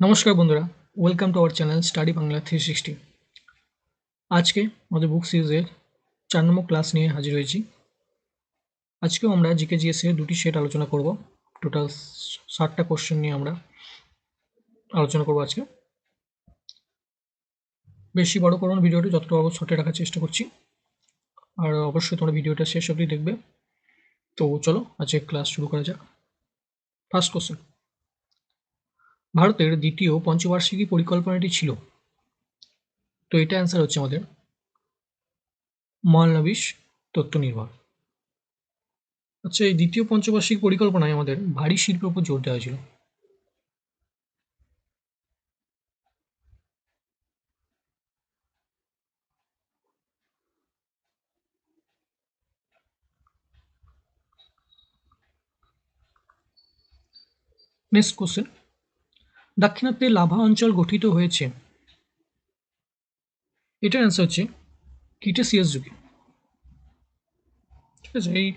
নমস্কার বন্ধুরা welcome to our channel study Bangla three sixty আজকে আমাদের বুক সিরিজের চার নম্বর ক্লাস নিয়ে হাজির হয়েছি। আজকেও আমরা জিকে জিএস এর দুটি সেট আলোচনা করব। টোটাল ষাটটা কোশ্চেন নিয়ে আমরা আলোচনা করব আজকে। বেশি বড় করুন ভিডিওটি, যতটা পারব ছোটে রাখার চেষ্টা করছি। আর অবশ্যই তোমরা ভিডিওটা শেষ অবধি দেখবে। তো চলো আজকে ক্লাস শুরু করা যাক। ফার্স্ট কোশ্চেন ভারতের দ্বিতীয় পঞ্চবার্ষিকী পরিকল্পনাটি ছিল। তো এটা অ্যান্সার হচ্ছে আমাদের। মহালনবিশ তথ্য নির্ভর। আচ্ছা এই দ্বিতীয় পঞ্চবার্ষিক পরিকল্পনায় আমাদের ভারী শিল্পের উপর জোর দেওয়া হয়েছিল। নেক্সট কোশ্চেন দাক্ষিণাত্যে লাভা অঞ্চল গঠিত হয়েছে। এটার অ্যান্সার হচ্ছে কিটেসিয়াস যুগে। ঠিক আছে, এই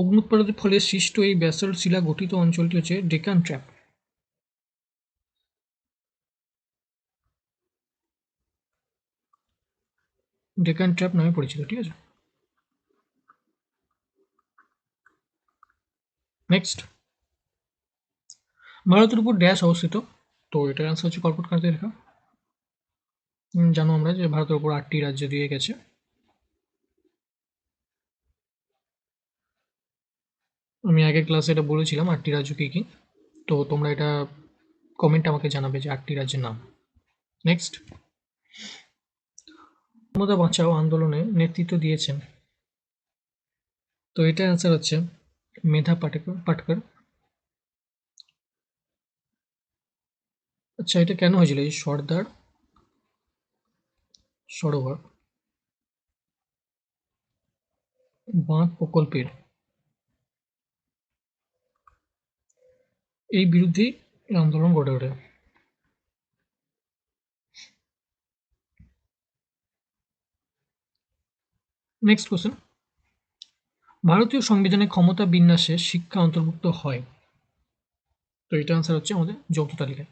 অগ্নুৎপাদনের ফলে সৃষ্ট এই ব্যাসল্ট শিলা গঠিত অঞ্চলটি হচ্ছে ডেকান ট্র্যাপ। ডেকান ট্র্যাপ নামে পরিচিত, ঠিক আছে? নেক্সট ভারতের উপর ড্যাশ অবস্থিত। তো এটার অ্যান্সার হচ্ছে কর্কট কান্তি রেখা। জানো আমরা যে ভারতের উপর আটটি রাজ্য দিয়ে গেছে। আমি আগের ক্লাসে এটা বলেছিলাম আটটি রাজ্য কী কী। তো তোমরা এটা কমেন্ট আমাকে জানাবে যে আটটি রাজ্যের নাম। নেক্সট মমতা বাঁচাও আন্দোলনে নেতৃত্ব দিয়েছেন। তো এটা অ্যান্সার হচ্ছে মেধা পাটেকর পাটকর। আচ্ছা এটা কেন হয়েছিল? এই সর্দার সরোবর বাঁধ প্রকল্পের এই বিরুদ্ধেই আন্দোলন গড়ে ওঠে। নেক্সট কোশ্চেন ভারতীয় সংবিধানে ক্ষমতা বিন্যাসে শিক্ষা অন্তর্ভুক্ত হয়। তো এটা আনসার হচ্ছে আমাদের যৌথ তালিকায়।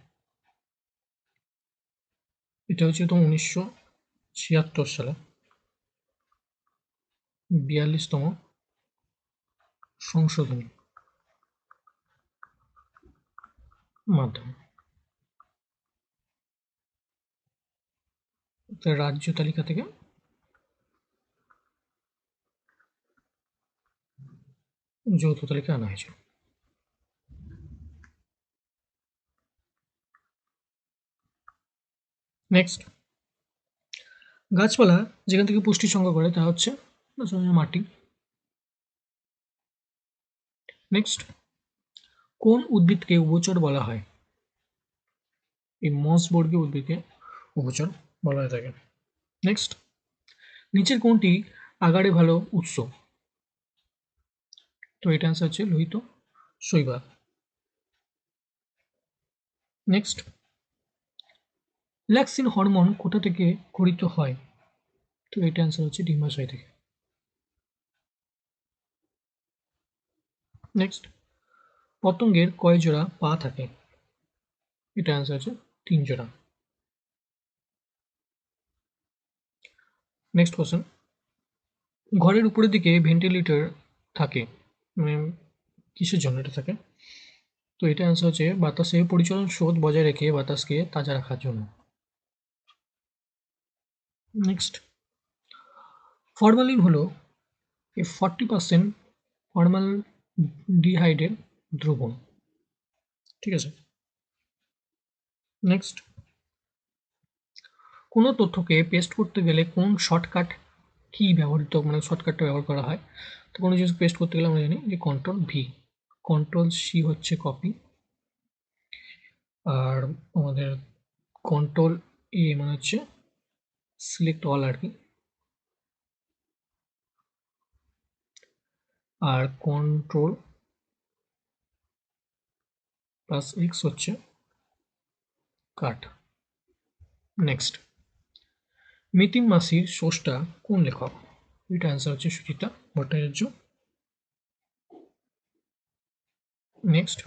এটা হচ্ছে তো উনিশশো ছিয়াত্তর সালে। বিয়াল্লিশতম সংশোধনী মাধ্যমে। রাজ্য তালিকা থেকে যৌথ তালিকা আনা হয়েছে নেক্সট গাছপালা যেখান থেকে পুষ্টি সংগ্রহ করে, তা হচ্ছে মাটি। নেক্সট কোন উদ্ভিদকে উভচর বলা হয়? এই মস বর্গীয় উদ্ভিদকে উভচর বলা হয়ে থাকে। নেক্সট নিচের কোনটি আগারে ভালো উৎস? তো এটা অ্যান্সার হচ্ছে লোহিত শৈবাল। নেক্সট ল্যাক্সিন হরমোন কোথা থেকে খরিত হয়? তো এটা অ্যান্সার হচ্ছে ডিম্বাশয় থেকে। নেক্সট পতঙ্গের কয় জোড়া পা থাকে? এটা অ্যান্সার হচ্ছে তিন জোড়া। নেক্সট কোশ্চেন ঘরের উপরের দিকে ভেন্টিলেটর থাকে মানে কিসের জন্য এটা থাকে? তো এটা অ্যান্সার হচ্ছে বাতাসে পরিচালন স্রোত বজায় রেখে বাতাসকে তাজা রাখার জন্য। নেক্সট ফরমালিন হলো এ ফর্টি পার্সেন্ট ফর্মাল ডিহাইডের দ্রবণ। ঠিক আছে? নেক্সট কোনো তথ্যকে পেস্ট করতে গেলে কোন শর্টকাট কি ব্যবহৃত মানে শর্টকাটটা ব্যবহার করা হয়? তো কোনো জিনিস পেস্ট করতে গেলে আমরা জানি যে কন্ট্রোল ভি কন্ট্রোল সি হচ্ছে কপি আর আমাদের কন্ট্রোল এ মানে হচ্ছে সিলেক্ট অল আর কি। আর কন্ট্রোল প্লাস এক্স হচ্ছে কাট নেক্সট মিতিন মাসির সোসটা কোন লেখক? এটা অ্যান্সার হচ্ছে সুচিতা ভট্টাচার্য। নেক্সট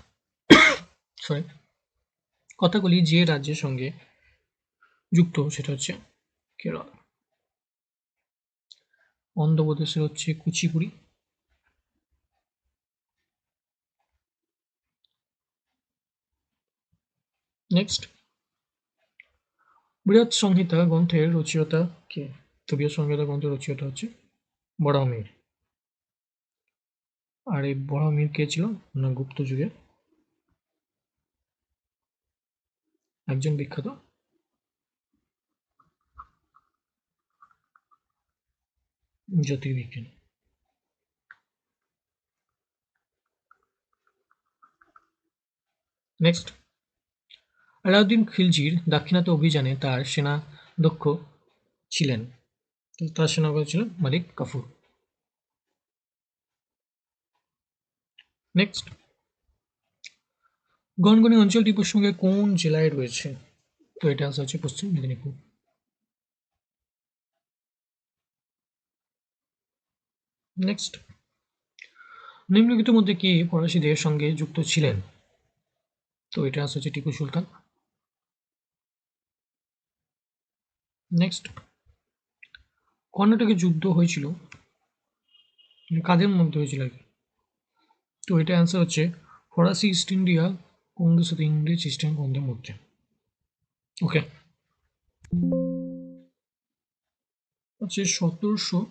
সরি কথাগুলি যে রাজ্যের সঙ্গে যুক্ত, সেটা হচ্ছে কেরল অন্ধ্রপ্রদেশের হচ্ছে কুচিপুড়ি। নেক্সট বৃহৎ সংহিতা গ্রন্থের রচয়িতা কে? তো বৃহৎ সংহিতা গ্রন্থের রচয়িতা হচ্ছে বড়ামির আর এই বড়ামির কে ছিল? না, গুপ্ত যুগে একজন বিখ্যাত জ্যোতির্বিজ্ঞানী। নেক্সট আলাউদ্দিন খিলজির দাক্ষিণাত্য অভিযানে তার সেনা দক্ষ ছিলেন। তার সেনাপতি ছিল মালিক কাফুর। নেক্সট গনগনি অঞ্চলটি পশ্চিমবঙ্গের কোন জেলায় রয়েছে? তো এটা আসা হচ্ছে পশ্চিম মেদিনীপুর। নেক্সট নিম্নলিখিতের মধ্যে কি ফরাসিদের সঙ্গে যুক্ত ছিলেন? তো এটা আসা হচ্ছে টিপু সুলতান। নেক্সট কর্ণাটকে যুদ্ধ হয়েছিল। কাদের মধ্যে হয়েছিল আর কি? তো এটা অ্যান্সার হচ্ছে ফরাসি ইস্ট ইন্ডিয়া কংগ্রেস সাথে ইংরেজ ইস্ট ইন্ডিয়া মধ্যে। ওকে হচ্ছে সতেরোশো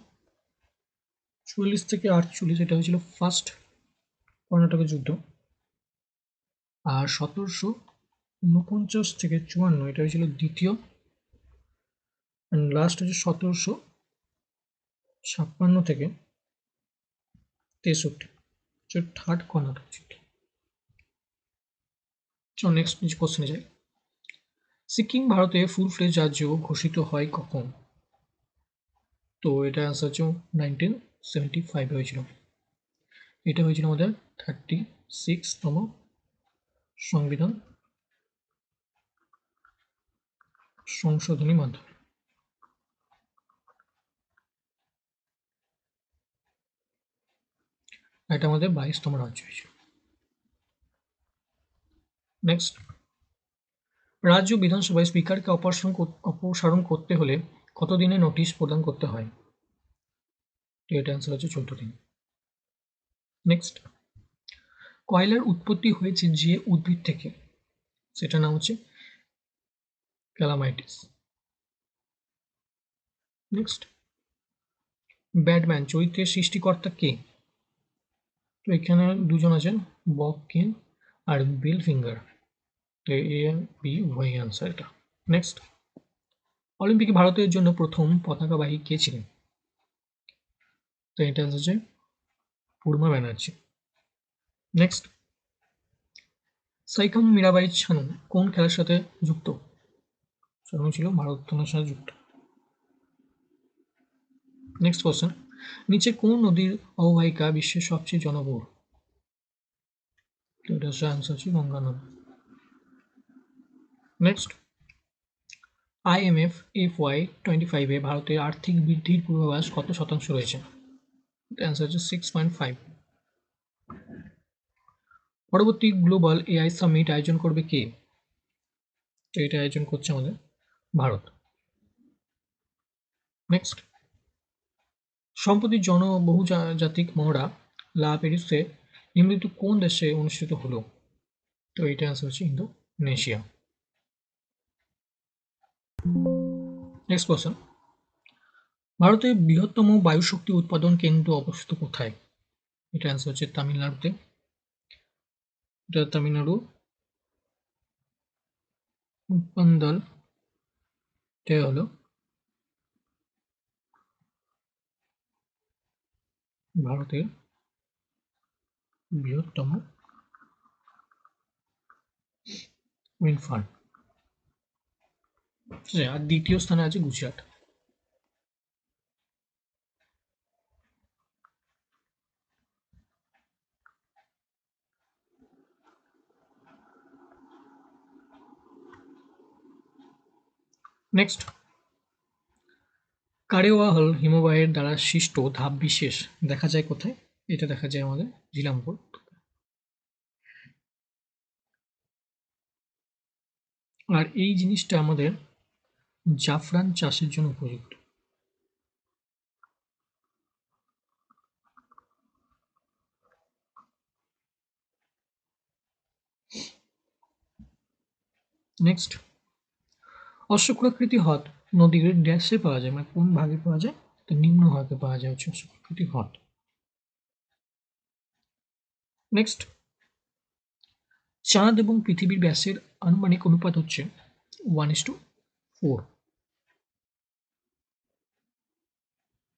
চুয়াল্লিশ থেকে আটচল্লিশ, এটা হয়েছিল ফার্স্ট কর্ণাটকের যুদ্ধ। আর সতেরোশো ঊনপঞ্চাশ থেকে চুয়ান্ন, এটা হয়েছিল দ্বিতীয়। অ্যান্ড লাস্ট হচ্ছে সতেরোশো ছাপ্পান্ন থেকে তেষট্টি থার্ড কর্ণাটক যুদ্ধ। চলো নেক্সট কোশ্চেনে যাই। সিকিম ভারতে ফুল ফ্লেজ রাজ্য ঘোষিত হয় কখন? তো এটা অ্যান্সার হচ্ছে নাইনটিন সেভেন্টি ফাইভে হয়েছিল। এটা হয়েছিল আমাদের থার্টি সিক্সতম সংবিধান সংশোধনী মাধ্যমে। এটা আমাদের বাইশতম রাজ্য হয়েছিল। নেক্সট রাজ্য বিধানসভায় স্পিকারকে অপসারণ অপসারণ করতে হলে কত দিনে নোটিশ প্রদান করতে হয়? তো এটা অ্যান্সার হচ্ছে চৌদ্দ দিন নেক্সট কয়লার উৎপত্তি হয়েছে যে উদ্ভিদ থেকে? সেটা নাম হচ্ছে ক্যালামাইটিস। নেক্সট ব্যাটম্যান, চরিত্রের সৃষ্টিকর্তা কে? তো এখানে দুজন আছেন, বব কেন আর বিল ফিঙ্গার তো এ বি, ওয়াই আনসার এটা। নেক্সট অলিম্পিকে ভারতের জন্য প্রথম পতাকাবাহী কে ছিলেন? তো এটা হচ্ছে পূর্ণা ব্যানার্জি। নেক্সট সাইকাম মীরাবাই ছানু কোন খেলার সাথে যুক্ত? ছিল ভারতনার সাথে যুক্ত। নেক্সট কোশ্চেন নিচে কোন নদীর অববাহিকা বিশ্বের সবচেয়ে জনবহুল? হচ্ছে গঙ্গা নদী। Next IMF F Y twenty ফাইভে ভারতের আর্থিক বৃদ্ধির পূর্বাভাস কত শতাংশ রয়েছে? অ্যান্সার হচ্ছে সিক্স পয়েন্ট পরবর্তী গ্লোবাল এআই সামিট আয়োজন করবে কে? তো এটা আয়োজন করছে আমাদের ভারত। নেক্সট সম্প্রতি জনবহু জাতিক মহড়া লা পেরিসে নিম্নলিখিত কোন দেশে অনুষ্ঠিত হলো? তো এটা অ্যান্সার হচ্ছে ইন্দোনেশিয়া। নেক্সট কোশ্চেন ভারতের বৃহত্তম বায়ুশক্তি উৎপাদন কেন্দ্র অবস্থিত কোথায়? এটা অ্যান্সার হচ্ছে তামিলনাড়ুতে। এটা তামিলনাড়ু। পান্দাল এটা হলো ভারতের বৃহত্তম উইন্ড ফার্ম আর দ্বিতীয় স্থানে আছে গুজরাট। নেক্সট কারেওয়াহল হিমবাহের দ্বারা সৃষ্ট ধাপ বিশেষ দেখা যায় কোথায়? এটা দেখা যায় আমাদের জিলামপুর আর এই জিনিসটা আমাদের জাফরান চাষের জন্য উপযুক্ত। নেক্সট অশ্বক্ষাকৃতি হ্রদ। নদীর ড্যাশে পাওয়া যায় মানে কোন ভাগে পাওয়া যায়? তো নিম্ন ভাগে পাওয়া যায় হচ্ছে অশ্বক্ষাকৃতি হ্রদ। নেক্সট চাঁদ এবং পৃথিবীর ব্যাসের আনুমানিক অনুপাত হচ্ছে one is two four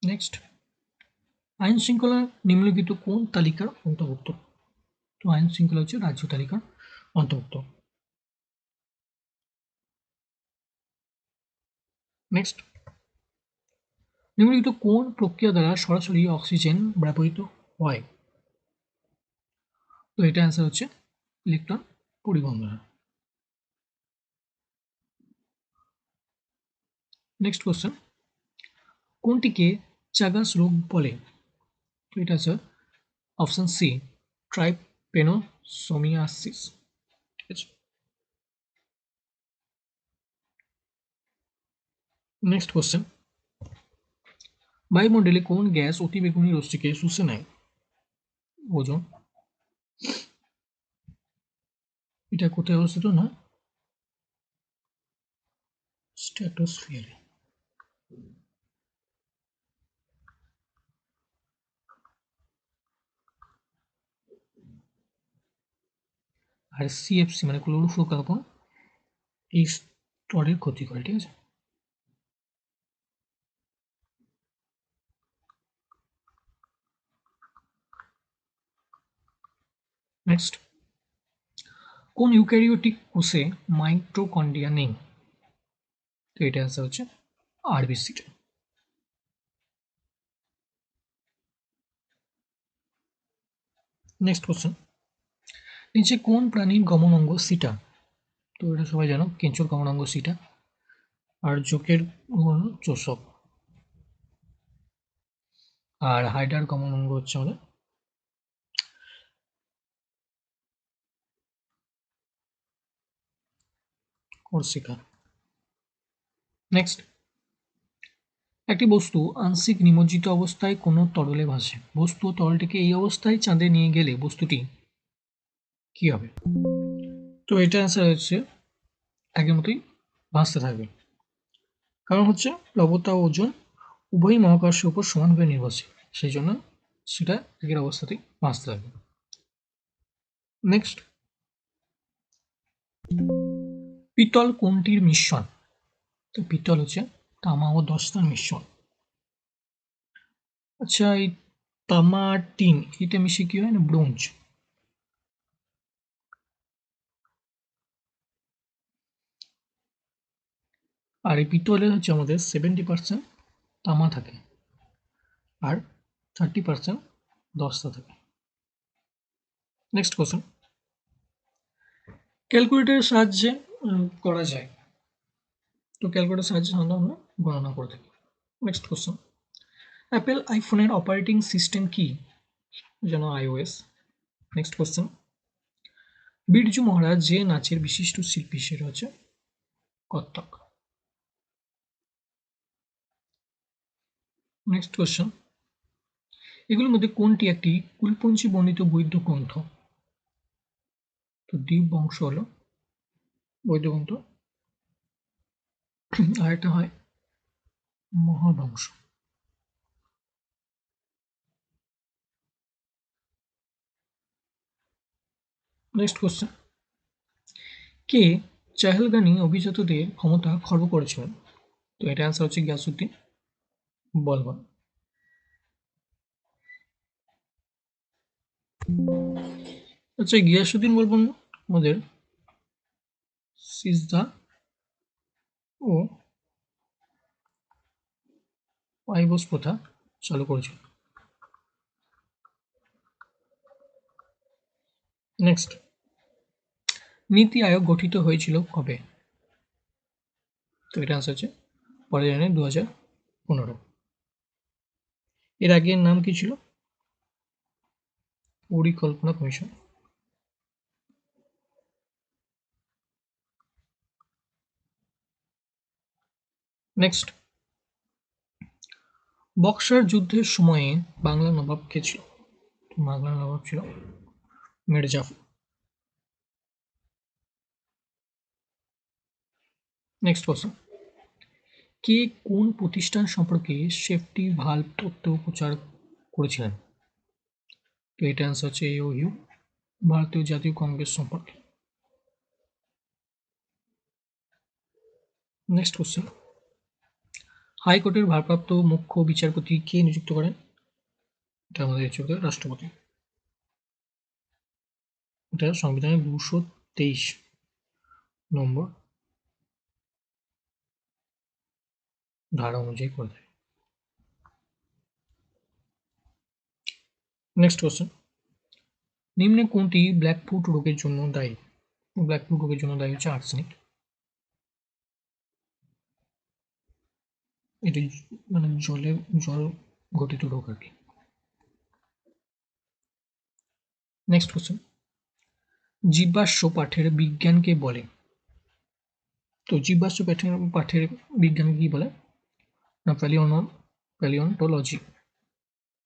next আইন শৃঙ্খলা নিম্নলিখিত কোন তালিকার অন্তর্ভুক্ত? তো আইন শৃঙ্খলা হচ্ছে রাজ্য তালিকার অন্তর্ভুক্ত। নেক্সট নিম্নলিখিত কোন প্রক্রিয়া দ্বারা সরাসরি অক্সিজেন ব্যবহৃত হয়? তো এটা অ্যান্সার হচ্ছে ইলেকট্রন পরিবহন দ্বারা। নেক্সট কোশ্চেন কোনটিকে চাগাস রোগ বলে? তো এটা স্যার অপশন সি ট্রাইপেনোসোমিয়াসিস ঠিক আছে? নেক্সট কোশ্চেন বায়ুমণ্ডলে কোন গ্যাস অতিবেগুনি রশ্মিকে শুষে নেয় ওজন এটা কোথায় অবস্থিত না স্ট্র্যাটোস্ফিয়ারে আর সিএফসি মানে ক্লোরোফ্লোকার্বন এই স্তরের ক্ষতি করে ঠিক আছে নেক্সট কোন ইউক্যারিওটিক কোষে মাইক্রোকন্ডিয়া নেই? তো এটা অ্যান্সার হচ্ছে আরবিসিটা নেক্সট কোশ্চেন নিচে কোন প্রাণীর গমন অঙ্গ সিটা? তো এটা সবাই জানো, কেঁচোর গমন অঙ্গ সিটা আর জোকের চোষক। আর হাইডার গমন অঙ্গ হচ্ছে আমাদের কর্সিকা নেক্সট একটি বস্তু আংশিক নিমজ্জিত অবস্থায় কোনো তরলে ভাসে। বস্তু তরলটিকে এই অবস্থায় চাঁদে নিয়ে গেলে বস্তুটি কি হবে? তো এটা অ্যান্সার হচ্ছে আগের মতোই ভাসতে থাকবে। কারণ হচ্ছে লবতা ও ওজন উভয়ই মহাকর্ষের উপর সমানভাবে নির্ভরশীল। সেই জন্য সেটা একের অবস্থাতেই ভাসতে থাকবে। নেক্সট পিতল কোনটির মিশ্রণ। তো পিতল হচ্ছে তামা ও দস্তার মিশ্রণ। আচ্ছা এই তামা টিন এটা মিশে কি হয় না ব্রোঞ্জ? আর এই পিতলে হচ্ছে আমাদের সেভেন্টি পার্সেন্ট তামা থাকে আর থার্টি পার্সেন্ট দস্তা থাকে। নেক্সট কোশ্চেন ক্যালকুলেটরের সাহায্যে করা যায়। তো ক্যালকুলেটার সাহায্যে সাধারণত আমরা গণনা করে থাকি নেক্সট কোশ্চেন অ্যাপেল আইফোনের অপারেটিং সিস্টেম কি? যেন iOS next question Birju Maharaj যে নাচের বিশিষ্ট শিল্পী সেটা হচ্ছে কত্থক। নেক্সট কোশ্চেন এগুলোর মধ্যে কোনটি একটি কুলপঞ্চী বর্ণিত বৈদ্য গ্রন্থ? তো দ্বীপ বংশ হলো বৈদ্য গ্রন্থ আর একটা হয় মহাবংশ নেক্সট কোশ্চেন কে চাহেলগানি অভিজাতদের ক্ষমতা খর্ব করেছিলেন? তো এটা অ্যান্সার হচ্ছে গিয়াসুদ্দিন বলবন। আচ্ছা গিয়াসুদ্দিন বলবন আমাদের সিজদা ও পাইবস প্রথা চালু করেছিল। নেক্সট নীতি আয়োগ গঠিত হয়েছিল কবে? তো এটা আনসার হচ্ছে পরে জানেন দু হাজার পনেরো। এর আগের নাম কি ছিল? পরিকল্পনা কমিশন। নেক্সট বক্সার যুদ্ধের সময়ে বাংলা নবাব কে ছিল? বাংলা নবাব ছিল মির্জাফর। নেক্সট কোশ্চেন কে কোন প্রতিষ্ঠান সম্পর্কে সেফটি ভাল্ব তথ্য প্রচার করেছিলেন? তো এটা অ্যান্সার হচ্ছে এও ইউ ভারতীয় জাতীয় কংগ্রেস সম্পর্কে। নেক্সট কোশ্চেন হাইকোর্টের ভারপ্রাপ্ত মুখ্য বিচারপতি কে নিযুক্ত করেন? এটা আমাদের হচ্ছে রাষ্ট্রপতি। এটা সংবিধানের দুশো তেইশ নম্বর। ধারা অনুযায়ী করে দেয়। নেক্সট কোশ্চেন নিম্নে কোনটি ব্ল্যাকফুট রোগের জন্য দায়ী? ব্ল্যাকফুট রোগের জন্য দায়ী হচ্ছে আর্সেনিক এটি মানে জলে, জল গঠিত রোগ আর কি। নেক্সট কোশ্চেন জীবাশ্ম পাঠের বিজ্ঞানকে বলে? তো জীবাশ্ম পাঠের পাঠের বিজ্ঞান কি বলে? না প্যালিওন প্যালিওন্টোলজি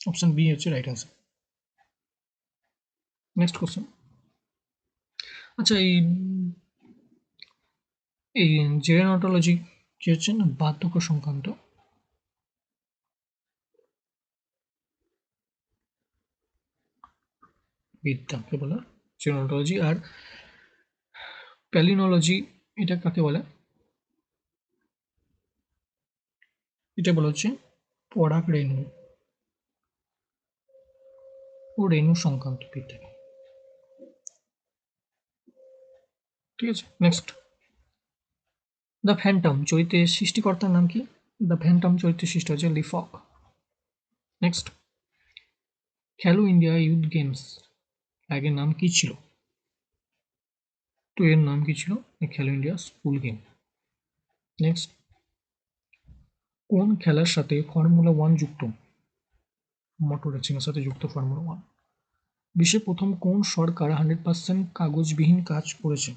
অপশন বি হচ্ছে রাইট আনসার নেক্সট কোশ্চেন আচ্ছা এই এই জেরেনটোলজি যে হচ্ছে না, বার্ধক্য সংক্রান্ত? বিদ্যাকে বলে জেরোনটোলজি আর প্যালিনোলজি এটা কাকে বলে? এটা বলা হচ্ছে পরাগ রেণু, ও রেণু সংক্রান্ত বিদ্যা ঠিক আছে নেক্সট দ্য ফ্যান্টম চরিত্রের সৃষ্টিকর্তার নাম কি? দ্য ফ্যান্টম চরিত্রের সৃষ্টি হচ্ছে Lee Falk. Next Khelo India youth games. আগের নাম কি ছিল? তো এর নাম কি ছিল? খেলো ইন্ডিয়া স্কুল গেম। নেক্সট কোন খেলার সাথে ফর্মুলা ওয়ান যুক্ত? মোটর রেসিংয়ের সাথে যুক্ত ফর্মুলা ওয়ান বিশ্বে প্রথম কোন সরকার হান্ড্রেড পার্সেন্ট কাগজবিহীন কাজ করেছে?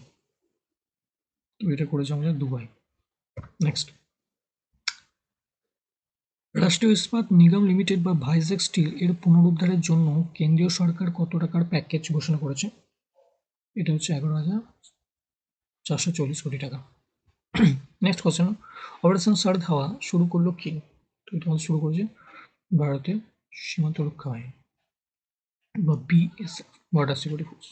তো এটা করেছে আমাদের দুবাই। নেক্সট রাষ্ট্রীয় ইস্পাত নিগম লিমিটেড বা ভাইজ্যাক স্টিল এর পুনরুদ্ধারের জন্য কেন্দ্রীয় সরকার কত টাকার প্যাকেজ ঘোষণা করেছে? এটা হচ্ছে এগারো হাজার চারশো চল্লিশ কোটি টাকা। নেক্সট কোশ্চেন অপারেশন সার্দ হাওয়া শুরু করল কি? তো এটা শুরু করেছে ভারতের সীমান্ত রক্ষা বাহিনী বা BSF border security force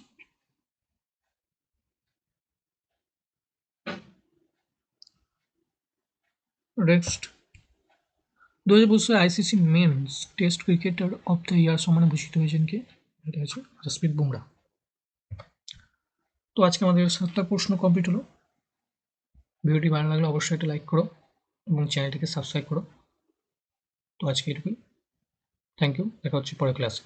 next দু হাজার বছর ICC men's test cricketer of the year সম্মানে ভূষিত হয়েছেন কে? এটা হচ্ছে জসপ্রীত বুমরা। তো আজকে আমাদের সাতটা প্রশ্ন কমপ্লিট হলো। ভিডিওটি ভালো লাগলে অবশ্যই একটা লাইক করো এবং চ্যানেলটিকে সাবস্ক্রাইব করো। তো আজকে এটুকুই। থ্যাংক ইউ দেখা হচ্ছে পরের ক্লাসে